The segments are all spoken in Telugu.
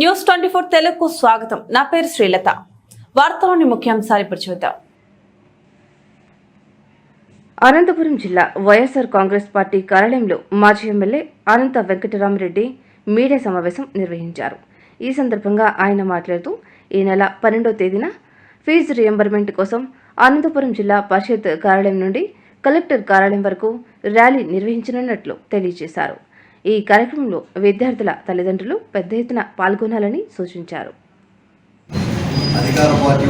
న్యూస్ ట్వంటీ ఫోర్ తెలుగుకు స్వాగతం. నా పేరు శ్రీలత. వార్తలోని ముఖ్యాంశాలు ఇప్పుడు చూద్దాం. అనంతపురం జిల్లా వైఎస్ఆర్ కాంగ్రెస్ పార్టీ కార్యాలయంలో మాజీ ఎమ్మెల్యే అనంత వెంకటరామరెడ్డి మీడియా సమావేశం నిర్వహించారు. ఈ సందర్భంగా ఆయన మాట్లాడుతూ ఈ నెల పన్నెండో తేదీన ఫీజు రియంబర్మెంట్ కోసం అనంతపురం జిల్లా పరిషత్ కార్యాలయం నుండి కలెక్టర్ కార్యాలయం వరకు ర్యాలీ నిర్వహించనున్నట్లు తెలియజేశారు. ఈ కార్యక్రమంలో విద్యార్థుల తల్లిదండ్రులు పెద్ద ఎత్తున పాల్గొనాలని సూచించారు. అధికార పార్టీ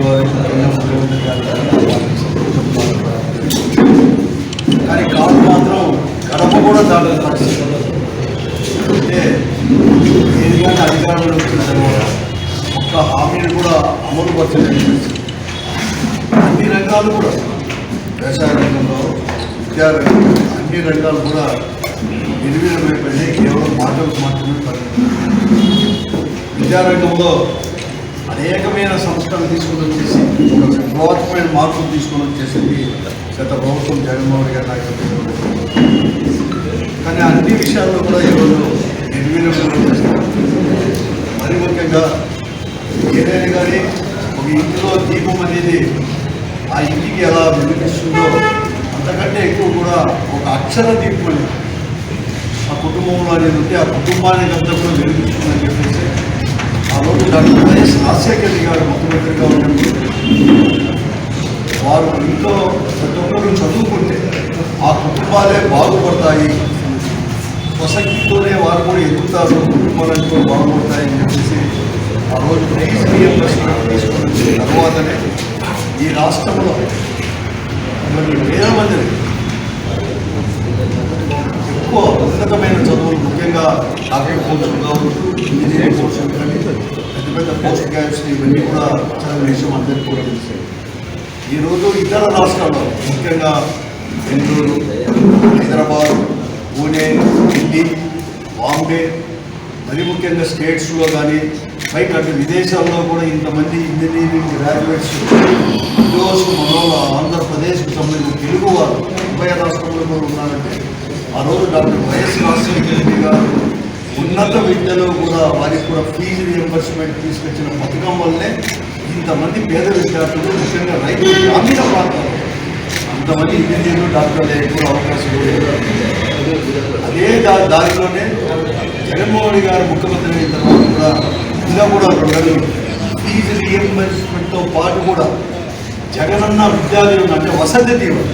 కానీ కాదు మాత్రం కూడా అంటే ఏది కానీ అధికారంలో వచ్చిన తర్వాత ఒక్క హామీని కూడా అమలు పరచలేని అన్ని రంగాలు కూడా వ్యవసాయ రంగంలో విద్యారంగం అన్ని రంగాలు కూడా నిర్వీర్యమైపోయినాయి కేవలం మాటలకు మాత్రమే పరిమితం. విద్యారంగంలో అనేకమైన సంస్థలు తీసుకొని వచ్చేసి ఒక విప్లవాత్మకమైన మార్పులు తీసుకొని వచ్చేసింది గత ప్రభుత్వం జగన్మోహన్ గారి నాయకత్వంలో. కానీ అన్ని విషయాల్లో కూడా ఈరోజు నిర్వీర్యం చేస్తారు మరి ముఖ్యంగా ఏదైనా కానీ ఒక ఇంటిలో దీపం అనేది ఆ ఇంటికి ఎలా వినిపిస్తుందో అంతకంటే ఎక్కువ కూడా ఒక అక్షర దీపం అనేది ఆ కుటుంబంలో అనేది ఉంటే ఆ కుటుంబానికి అంతా కూడా వెలిగిస్తుందని చెప్పేసి ఆ రోజు డాక్టర్ వైఎస్ రాజశేఖర రెడ్డి గారు ముఖ్యమంత్రిగా ఉన్నప్పుడు వారు ఇంట్లో ప్రతి ఒక్కరు చదువుకుంటే ఆ కుటుంబాలే బాగుపడతాయి స్వశక్తితోనే వారు కూడా ఎదుగుతారు కుటుంబాలను కూడా బాగుపడతాయని చెప్పేసి ఆ రోజు ఫీజు రియంబర్స్మెంట్ తీసుకున్న తర్వాతనే ఈ రాష్ట్రంలో కొన్ని వేల మందిని ముఖ్యంగా డాక్టర్ కోర్సులు కావచ్చు ఇంజనీరింగ్ కోర్సులు కానీ పెద్ద పెద్ద పోస్ట్ గ్రాడ్యుయేట్స్ ఇవన్నీ కూడా చాలా విషయం అందరికీ కూడా తెలుసు ఈరోజు ఇతర రాష్ట్రాల్లో ముఖ్యంగా బెంగళూరు హైదరాబాద్ పూణే ఢిల్లీ బాంబే మరి ముఖ్యంగా స్టేట్స్లో కానీ పైకి అటు విదేశాల్లో కూడా ఇంతమంది ఇంజనీరింగ్ గ్రాడ్యుయేట్స్ ఈరోజు మనోళ్ళ ఆంధ్రప్రదేశ్కు సంబంధించిన తెలుగు వారు ఉభయ రాష్ట్రంలో కూడా ఉన్నారంటే ఆ రోజు డాక్టర్ వైఎస్ రాజశేఖర గారు ఉన్నత విద్యలో కూడా వారికి కూడా ఫీజు రియంబర్స్మెంట్ తీసుకొచ్చిన పథకం వల్లే ఇంతమంది పేద విద్యార్థులు ముఖ్యంగా రైతు గ్రామీణ ప్రాంతాలు అంతమంది ఇంజనీర్లు డాక్టర్లు ఎక్కువ అవకాశం లేదు అదే దా దారిలోనే జగన్మోహన్ గారు ముఖ్యమంత్రి అయిన తర్వాత కూడా ఇంకా కూడా రెండు ఫీజు రియంబర్స్మెంట్తో పాటు కూడా జగనన్న విద్యాలయం అంటే వసతి దీవెన.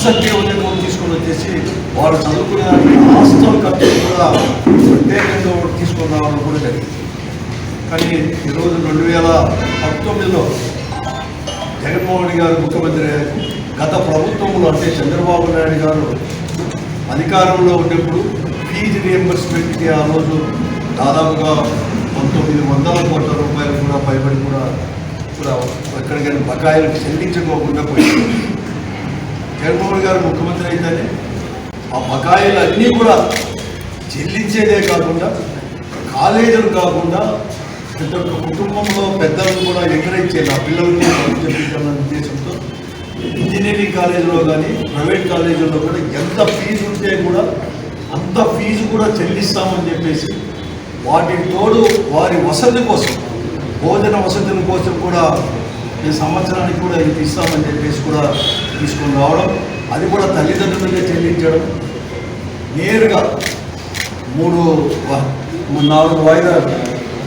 వసతి దీవెన కూడా తీసుకొని వచ్చేసి వారు చదువుకునేదానికి హాస్టల్ ఖర్చు కూడా ప్రత్యేకంగా కూడా తీసుకొని రావడం కూడా జరిగింది. కానీ ఈరోజు రెండు వేల పంతొమ్మిదిలో జగన్మోహన్ గారు ముఖ్యమంత్రి గత ప్రభుత్వంలో అంటే చంద్రబాబు నాయుడు గారు అధికారంలో ఉన్నప్పుడు ఫీజు రియంబర్స్మెంట్కి ఆ రోజు దాదాపుగా పంతొమ్మిది వందల కోట్ల రూపాయలు కూడా పైబడి కూడా కూడా ఎక్కడికైనా బకాయిలు చెల్లించుకోకుండా పోయింది. జగన్మోహన్ గారు ముఖ్యమంత్రి అయితేనే ఆ బకాయిలు అన్నీ కూడా చెల్లించేదే కాకుండా కాలేజీలు కాకుండా ప్రతి ఒక్క కుటుంబంలో పెద్దలను కూడా ఎంకరేజ్ చేయాలి. ఆ చెప్పించాలన్న ఉద్దేశంతో ఇంజనీరింగ్ కాలేజీలో కానీ ప్రైవేట్ కాలేజీల్లో కూడా ఎంత ఫీజు ఉంటే కూడా అంత ఫీజు కూడా చెల్లిస్తామని చెప్పేసి వాటి తోడు వారి వసతి కోసం భోజన వసతుల కోసం కూడా ఈ సంవత్సరానికి కూడా ఇది ఇస్తామని చెప్పేసి కూడా తీసుకొని రావడం అది కూడా తల్లిదండ్రులకే చెల్లించడం. నేరుగా మూడు నాలుగు వాయిదాలు